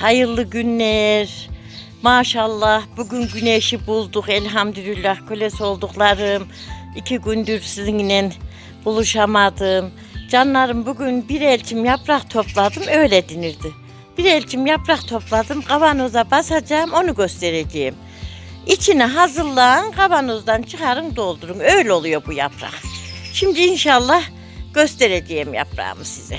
hayırlı günler. Maşallah bugün güneşi bulduk elhamdülillah kölesi olduklarım. İki gündür sizinle buluşamadım. Canlarım bugün bir elçim yaprak topladım öyle denirdi. Bir elçim yaprak topladım kavanoza basacağım onu göstereceğim. İçine hazırlan kavanozdan çıkarın doldurun öyle oluyor bu yaprak. Şimdi inşallah göstereceğim yaprağımı size.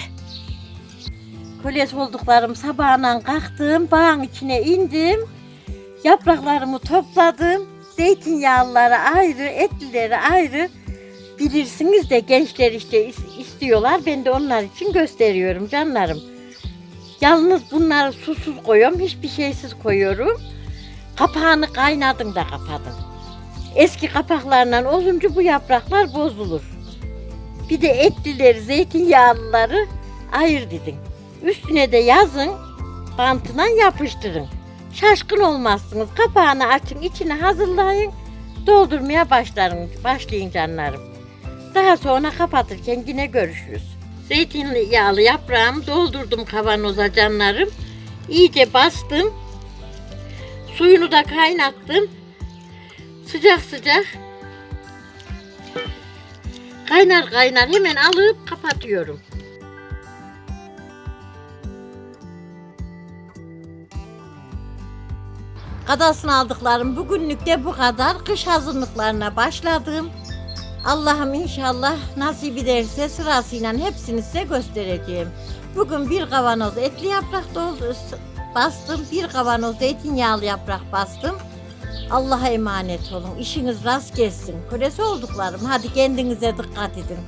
Kolyes olduklarım sabahından kalktım, bağın içine indim. Yapraklarımı topladım. Zeytinyağlıları ayrı, etlileri ayrı. Bilirsiniz de gençler işte is- istiyorlar. Ben de onlar için gösteriyorum canlarım. Yalnız bunları susuz koyuyorum, hiçbir şeysiz koyuyorum. Kapağını kaynadım da kapadım. Eski kapaklarla olunca bu yapraklar bozulur. Bir de etlileri, zeytinyağlıları ayır dedim. Üstüne de yazın, bantına yapıştırın. Şaşkın olmazsınız. Kapağını açın, içine hazırlayın. Doldurmaya başlayın, başlayın canlarım. Daha sonra kapatırken yine görüşürüz. Zeytinyağlı yaprağımı doldurdum kavanoza canlarım. İyice bastım. Suyunu da kaynattım. Sıcak sıcak. Kaynar kaynar hemen alıp kapatıyorum. Kadasını aldıklarım bugünlük de bu kadar. Kış hazırlıklarına başladım. Allah'ım inşallah nasip ederse sırasıyla hepsini size göstereceğim. Bugün bir kavanoz etli yaprak doldu, bastım. Bir kavanoz zeytinyağlı yaprak bastım. Allah'a emanet olun. İşiniz rast gelsin. Kölesi olduklarım. Hadi kendinize dikkat edin.